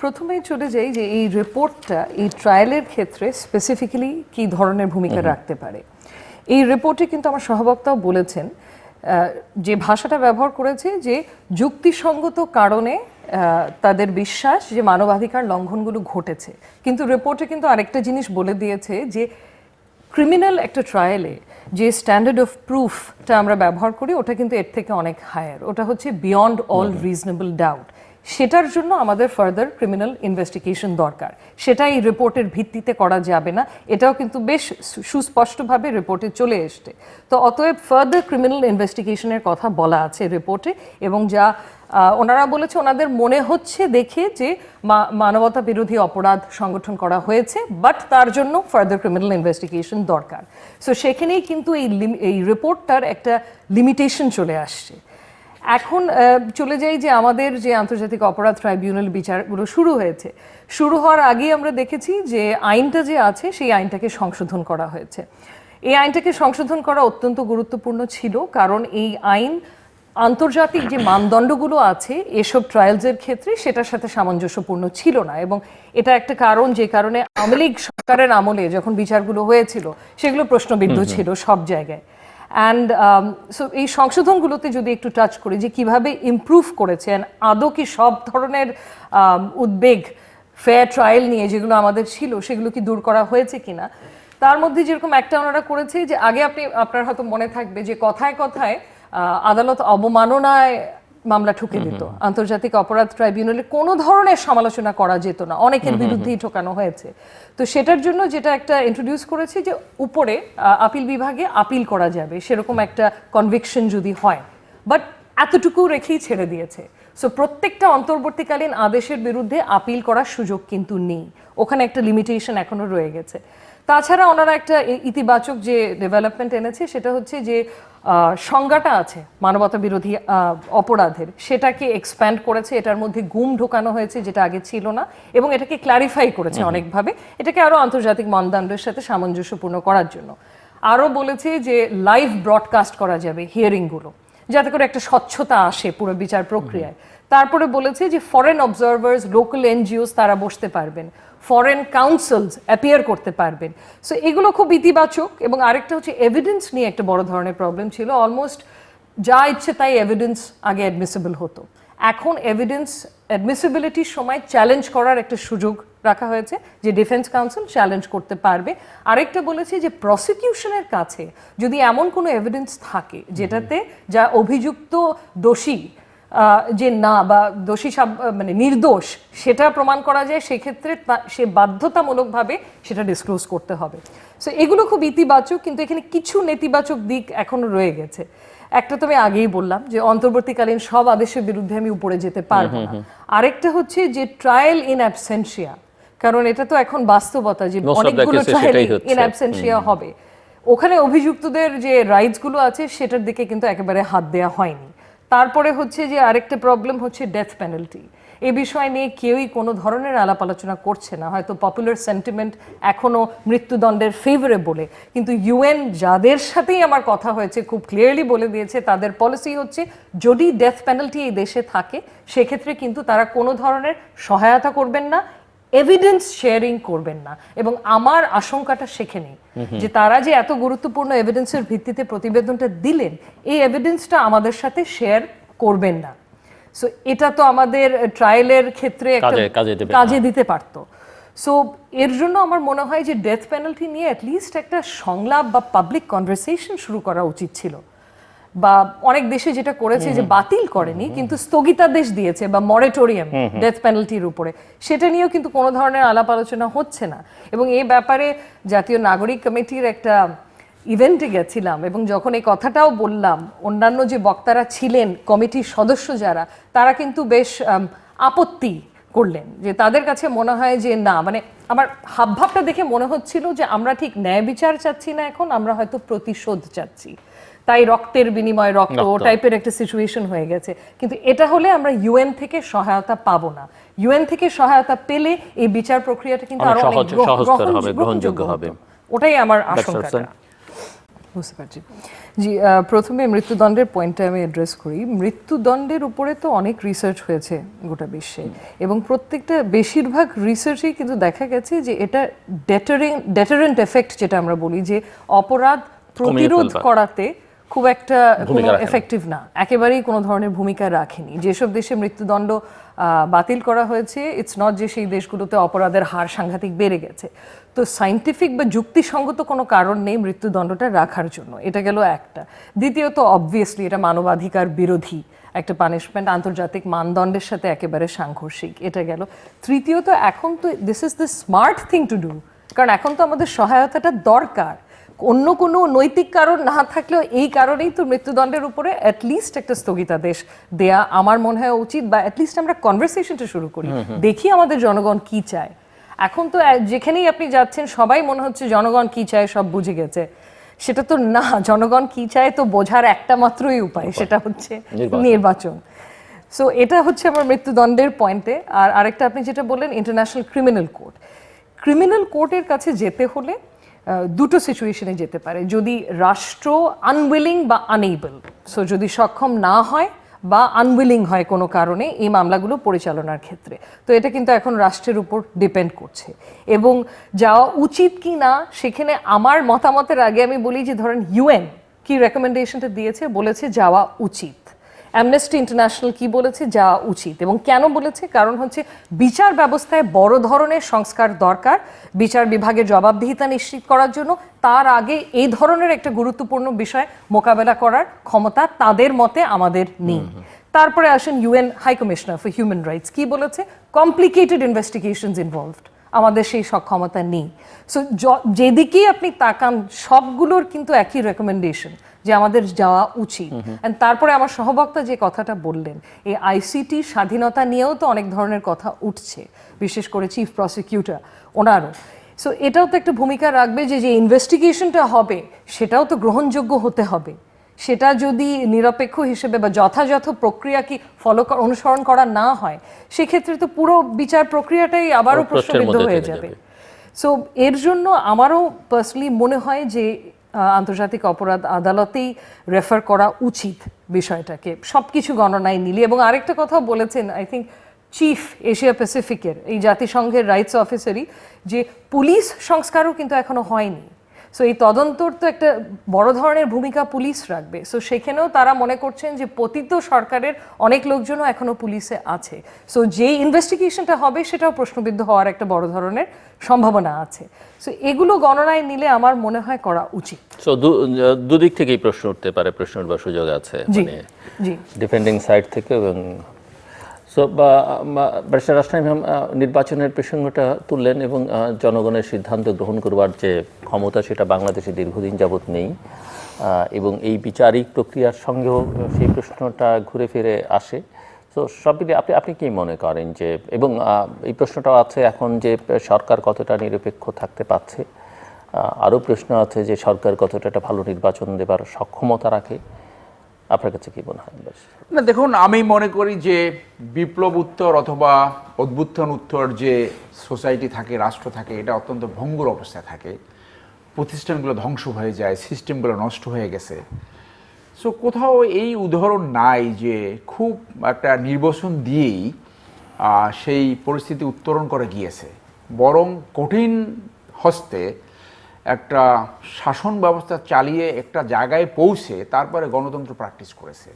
প্রথমেই চলে যাই যে এই রিপোর্টটা এই ট্রায়ালের ক্ষেত্রে স্পেসিফিক্যালি কি ধরনের ভূমিকা রাখতে পারে? এই রিপোর্টে কিন্তু আমার সহবক্তাও বলেছেন যে ভাষাটা ব্যবহার করেছে যে যুক্তিসঙ্গত কারণে তাদের বিশ্বাস যে মানবাধিকার লঙ্ঘনগুলো ঘটেছে। কিন্তু রিপোর্টে কিন্তু আরেকটা জিনিস বলে দিয়েছে যে ক্রিমিনাল একটা ট্রায়ালে যে স্ট্যান্ডার্ড অফ প্রুফটা আমরা ব্যবহার করি ওটা কিন্তু এর থেকে অনেক হায়ার ওটা হচ্ছে বিয়ন্ড অল রিজনেবল ডাউট সেটার জন্য আমাদের ফার্দার ক্রিমিনাল ইনভেস্টিগেশন দরকার। সেটা এই রিপোর্টের ভিত্তিতে করা যাবে না। এটাও কিন্তু বেশ সুস্পষ্টভাবে রিপোর্টে চলে এসছে। তো অতএব ফার্দার ক্রিমিনাল ইনভেস্টিগেশনের কথা বলা আছে রিপোর্টে এবং যা ওনারা বলেছে ওনাদের মনে হচ্ছে দেখে যে মানবতা বিরোধী অপরাধ সংগঠন করা হয়েছে বাট তার জন্য ফার্দার ক্রিমিনাল ইনভেস্টিগেশন দরকার। সো সেখানেই কিন্তু এই এই রিপোর্টটার একটা লিমিটেশন চলে আসছে। এখন চলে যাই যে আমাদের যে আন্তর্জাতিক অপরাধ ট্রাইব্যুনাল বিচারগুলো শুরু হয়েছে। শুরু হওয়ার আগেই আমরা দেখেছি যে আইনটা যে আছে সেই আইনটাকে সংশোধন করা হয়েছে। এই আইনটাকে সংশোধন করা অত্যন্ত গুরুত্বপূর্ণ ছিল কারণ এই আইন আন্তর্জাতিক যে মানদণ্ডগুলো আছে এসব ট্রায়ালসের ক্ষেত্রে সেটার সাথে সামঞ্জস্যপূর্ণ ছিল না এবং এটা একটা কারণ যে কারণে আওয়ামী লীগ সরকারের আমলে যখন বিচারগুলো হয়েছিল সেগুলো প্রশ্নবিদ্ধ ছিল সব জায়গায়। অ্যান্ড সো এই সংশোধনগুলোতে যদি একটু টাচ করি যে কীভাবে ইম্প্রুভ করেছেন আদৌ কি সব ধরনের um, উদ্বেগ ফেয়ার ট্রায়াল নিয়ে যেগুলো আমাদের ছিল সেগুলো কি দূর করা হয়েছে কিনা? তার মধ্যে যেরকম একটা ওনারা করেছে যে আগে আপনি আপনার হয়তো মনে থাকবে যে কথায় কথায় আদালত অবমাননায় মামলা ঠুকে দিত। আন্তর্জাতিক অপরাধ ট্রাইব্যুনালে কোনো ধরনের সমালোচনা করা যেত না। অনেকের বিরুদ্ধেই ঠোকানো হয়েছে। তো সেটার জন্য যেটা একটা ইন্ট্রোডিউস করেছে যে উপরে আপিল বিভাগে আপিল করা যাবে সেরকম একটা কনভিকশন যদি হয়। বাট এতটুকু রেখেই ছেড়ে দিয়েছে। সো প্রত্যেকটা অন্তর্বর্তীকালীন আদেশের বিরুদ্ধে আপিল করার সুযোগ কিন্তু নেই। ওখানে একটা লিমিটেশন এখনও রয়ে গেছে। তাছাড়া ওনারা একটা ইতিবাচক যে ডেভেলপমেন্ট এনেছে সেটা হচ্ছে যে সংজ্ঞাটা আছে মানবতা বিরোধী অপরাধের। সেটাকে এক্সপ্যান্ড করেছে এটার মধ্যে গুম ঢোকানো হয়েছে যেটা আগে ছিল না এবং এটাকে ক্ল্যারিফাই করেছে অনেকভাবে। এটাকে আরও আন্তর্জাতিক মানদণ্ডের সাথে সামঞ্জস্যপূর্ণ করার জন্য। আরও বলেছে যে লাইভ ব্রডকাস্ট করা যাবে হিয়ারিংগুলো যাতে করে একটা স্বচ্ছতা আসে পুরো বিচার প্রক্রিয়ায়। তারপরে বলেছে যে ফরেন অবজারভার্স লোকাল এনজিওস তারা বসতে পারবেন। ফরেন কাউন্সিলস অ্যাপিয়ার করতে পারবেন। সো এগুলো খুব ইতিবাচক এবং আরেকটা হচ্ছে এভিডেন্স নিয়ে একটা বড় ধরনের প্রবলেম ছিল। অলমোস্ট যা ইচ্ছে তাই এভিডেন্স আগে অ্যাডমিসিবল হতো। এখন এভিডেন্স অ্যাডমিসিবিলিটির সময় চ্যালেঞ্জ করার একটা সুযোগ রাখা হয়েছে যে ডিফেন্স কাউন্সিল চ্যালেঞ্জ করতে পারবে। আরেকটা বলেছে যে প্রসিকিউশনের কাছে যদি এমন কোনো এভিডেন্স থাকে যেটাতে যা অভিযুক্ত দোষী যে না বা দোষী সাব- মানে নির্দোষ সেটা প্রমাণ করা যায় সেক্ষেত্রে সে বাধ্যতামূলকভাবে সেটা ডিসক্লোজ করতে হবে। সো এগুলো খুব ইতিবাচক কিন্তু এখানে কিছু নেতিবাচক দিক এখনও রয়ে গেছে। একটা তো আমি আগেই বললাম যে অন্তর্বর্তীকালীন সব আদেশের বিরুদ্ধে আমি উপরে যেতে পারব না। আরেকটা হচ্ছে যে ট্রায়াল ইন অ্যাবসেন্সিয়া কারণ এটা তো এখন বাস্তবতা যে অনেকগুলো ট্রায়াল ইন অ্যাবসেন্সিয়া হবে। ওখানে অভিযুক্তদের যে রাইটসগুলো আছে সেটার দিকে কিন্তু একেবারে হাত দেওয়া হয়নি। তারপরে হচ্ছে যে আরেকটা প্রবলেম হচ্ছে ডেথ পেনাল্টি এ বিষয় নিয়ে কেউই কোনো ধরনের আলাপ আলোচনা করছে না। হয়তো পপুলার সেন্টিমেন্ট এখনও মৃত্যুদণ্ডের ফেভারে বলে। কিন্তু ইউএন যাদের সাথেই আমার কথা হয়েছে, খুব ক্লিয়ারলি বলে দিয়েছে, তাদের পলিসি হচ্ছে যদি ডেথ পেনাল্টি এই দেশে থাকে, সেক্ষেত্রে কিন্তু তারা কোনো ধরনের সহায়তা করবেন না। এভিডেন্স শেয়ারিং করবেন না। এবং আমার আশঙ্কাটা সেখানেই যে তারা যে এত গুরুত্বপূর্ণ এভিডেন্সের ভিত্তিতে প্রতিবেদনটা দিলেন এই এভিডেন্সটা আমাদের সাথে শেয়ার করবেন না। সো এটা তো আমাদের ট্রায়ালের ক্ষেত্রে। কাজে দিতে পারতো। সো এর জন্য আমার মনে হয় যে ডেথ পেনাল্টি নিয়ে অ্যাটলিস্ট একটা সংলাপ বা পাবলিক কনভারসেশন শুরু করা উচিত ছিল। বা অনেক দেশে যেটা করেছে যে বাতিল করেনি কিন্তু স্থগিতাদেশ দিয়েছে বা মরেটোরিয়াম ডেথ পেনাল্টির উপরে। সেটা নিয়েও কিন্তু কোনো ধরনের আলাপ আলোচনা হচ্ছে না। এবং এ ব্যাপারে জাতীয় নাগরিক কমিটির একটা ইভেন্টে গেছিলাম এবং যখন এই কথাটাও বললাম অন্যান্য যে বক্তারা ছিলেন কমিটির সদস্য যারা তারা কিন্তু বেশ আপত্তি করলেন যে তাদের কাছে মনে হয় যে না মানে আমার হাবভাবটা দেখে মনে হচ্ছিল যে আমরা ঠিক ন্যায় বিচার চাচ্ছি না এখন আমরা হয়তো প্রতিশোধ চাচ্ছি। তাই রক্তের বিনিময়ে রক্ত। টাইপের একটা সিচুয়েশন হয়ে গেছে। কিন্তু এটা হলে আমরা ইউএন থেকে সহায়তা পাবো না। ইউএন থেকে সহায়তা পেলে এই বিচার প্রক্রিয়াটা কিন্তু আরও অনেক গ্রহণযোগ্য হবে। ওটাই আমার হোসেন। বুঝতে পারছি। জি প্রথমে মৃত্যুদণ্ডের পয়েন্টটা আমি অ্যাড্রেস করি। মৃত্যুদণ্ডের উপরে তো অনেক রিসার্চ হয়েছে গোটা বিশ্বে। এবং প্রত্যেকটা বেশিরভাগ রিসার্চেই কিন্তু দেখা গেছে যে এটা ডেটারিং ডেটারেন্ট এফেক্ট যেটা আমরা বলি যে অপরাধ প্রতিরোধ করাতে খুব একটা কোনো। এফেক্টিভ না। একেবারেই কোনো ধরনের ভূমিকা রাখেনি। যেসব দেশে মৃত্যুদণ্ড বাতিল করা হয়েছে ইটস নট যে সেই দেশগুলোতে অপরাধের হার সাংঘাতিক বেড়ে গেছে। তো সাইন্টিফিক বা যুক্তিসঙ্গত কোনো কারণ নেই মৃত্যুদণ্ডটা রাখার জন্য। এটা গেল একটা। দ্বিতীয়ত অবভিয়াসলি এটা মানবাধিকার বিরোধী একটা পানিশমেন্ট আন্তর্জাতিক মানদণ্ডের সাথে একেবারে সাংঘর্ষিক। এটা গেল। তৃতীয়ত এখন তো this is the smart thing to do কারণ এখন তো আমাদের সহায়তাটা দরকার। অন্য কোনো নৈতিক কারণ না থাকলেও এই কারণেই তো মৃত্যুদণ্ডের উপরে অ্যাটলিস্ট একটা স্থগিতাদেশ দেয়া আমার মনে হয় উচিত বা অ্যাটলিস্ট আমরা কনভারসেশনটা শুরু করি। দেখি আমাদের জনগণ কি চায়। এখন তো যেখানেই আপনি যাচ্ছেন সবাই মনে হচ্ছে জনগণ কি চায় সব বুঝে গেছে। সেটা তো না জনগণ কি চায় তো বোঝার একটা মাত্রই উপায় সেটা হচ্ছে নির্বাচন। সো এটা হচ্ছে আমার মৃত্যুদণ্ডের পয়েন্টে আর আরেকটা আপনি যেটা বললেন ইন্টারন্যাশনাল ক্রিমিনাল কোর্ট ক্রিমিনাল কোর্টের কাছে যেতে হলে দুটো সিচুয়েশনে যেতে পারে। যদি রাষ্ট্র আনউইলিং বা আনএবল সো যদি সক্ষম না হয় বা আনউইলিং হয় কোনো কারণে এই মামলাগুলো পরিচালনার ক্ষেত্রে। তো এটা কিন্তু এখন রাষ্ট্রের উপর ডিপেন্ড করছে। এবং যাওয়া উচিত কি না, সেখানে আমার মতামতের আগে আমি বলি যে, ধরেন ইউএন কি রেকমেন্ডেশনটা দিয়েছে, বলেছে যাওয়া উচিত। অ্যামনেস্টি ইন্টারন্যাশনাল কি বলেছে যাওয়া উচিত এবং কেন বলেছে? কারণ হচ্ছে বিচার ব্যবস্থায় বড় ধরনের সংস্কার দরকার। বিচার বিভাগের জবাবদিহিতা নিশ্চিত করার জন্য তার আগে এই ধরনের একটা গুরুত্বপূর্ণ বিষয় মোকাবেলা করার ক্ষমতা তাদের মতে আমাদের নেই। তারপরে আসেন UN high commissioner for human rights কি বলেছে? কমপ্লিকেটেড ইনভেস্টিগেশনস ইনভলভড আমাদের সেই সক্ষমতা নেই। সো যেদিকেই আপনি তাকান সবগুলোর কিন্তু একই রেকমেন্ডেশন যে আমাদের যাওয়া উচিত। তারপরে আমার সহবক্তা যে কথাটা বললেন এই আইসিটি স্বাধীনতা নিয়েও তো অনেক ধরনের কথা উঠছে বিশেষ করে চিফ প্রসিকিউটর ওনারও। সো এটাও তো একটা ভূমিকা রাখবে যে যে ইনভেস্টিগেশনটা হবে সেটাও তো গ্রহণযোগ্য হতে হবে। সেটা যদি নিরপেক্ষ হিসেবে বা যথাযথ প্রক্রিয়া কি ফলো অনুসরণ করা না হয় সেক্ষেত্রে তো পুরো বিচার প্রক্রিয়াটাই আবারও পুরো প্রশ্নবিদ্ধ হয়ে যাবে। সো এর জন্য আমারও পার্সোনালি মনে হয় যে আন্তর্জাতিক অপরাধ আদালতেই রেফার করা উচিত বিষয়টাকে। সব কিছু গণনায় নিলি এবং আরেকটা কথা বলেছেন আই থিঙ্ক চিফ এশিয়া প্যাসিফিকের এই জাতিসংঘের রাইটস অফিসারই যে পুলিশ সংস্কারও কিন্তু এখনও হয়নি। সো এই তদন্তর তো একটা বড় ধরনের ভূমিকা পুলিশ রাখবে। সো সেখানেও তারা মনে করছেন যে পতিত সরকারের অনেক লোকজনও এখনও পুলিশে আছে। সো যেই ইনভেস্টিগেশনটা হবে সেটাও প্রশ্নবিদ্ধ হওয়ার একটা বড় ধরনের সম্ভাবনা আছে। সো এগুলো গণনায় নিলে আমার মনে হয় করা উচিত। সো দুদিক থেকেই প্রশ্ন উঠতে পারে প্রশ্ন উঠবার সুযোগ আছে। মানে জি। ডিফেন্ডিং সাইড থেকে এবং সো ব্যারিস্টার রাষ্ট্র নির্বাচনের প্রসঙ্গটা তুললেন এবং জনগণের সিদ্ধান্ত গ্রহণ করবার যে ক্ষমতা সেটা বাংলাদেশে দীর্ঘদিন যাবৎ নেই এবং এই বিচারিক প্রক্রিয়ার সঙ্গেও সেই প্রশ্নটা ঘুরে ফিরে আসে। তো সব আপনি আপনি কি মনে করেন যে, এবং এই প্রশ্নটাও আছে এখন যে সরকার কতটা নিরপেক্ষ থাকতে পারছে আরও প্রশ্ন আছে যে সরকার কতটা একটা ভালো নির্বাচন দেবার সক্ষমতা রাখে আপনার কাছে কি মনে হয়? না, দেখুন, আমি মনে করি যে বিপ্লব উত্তর অথবা অভ্যুত্থান উত্তর যে সোসাইটি থাকে, রাষ্ট্র থাকে, এটা অত্যন্ত ভঙ্গুর অবস্থায় থাকে। প্রতিষ্ঠানগুলো ধ্বংস হয়ে যায়, সিস্টেমগুলো নষ্ট হয়ে গেছে। সো কোথাও এই উদাহরণ নাই যে খুব একটা নির্বাচন দিয়েই সেই পরিস্থিতি উত্তরণ করে গিয়েছে। বরং কঠিন হস্তে একটা শাসন ব্যবস্থা চালিয়ে একটা জায়গায় পৌঁছে তারপরে গণতন্ত্র প্র্যাকটিস করেছে।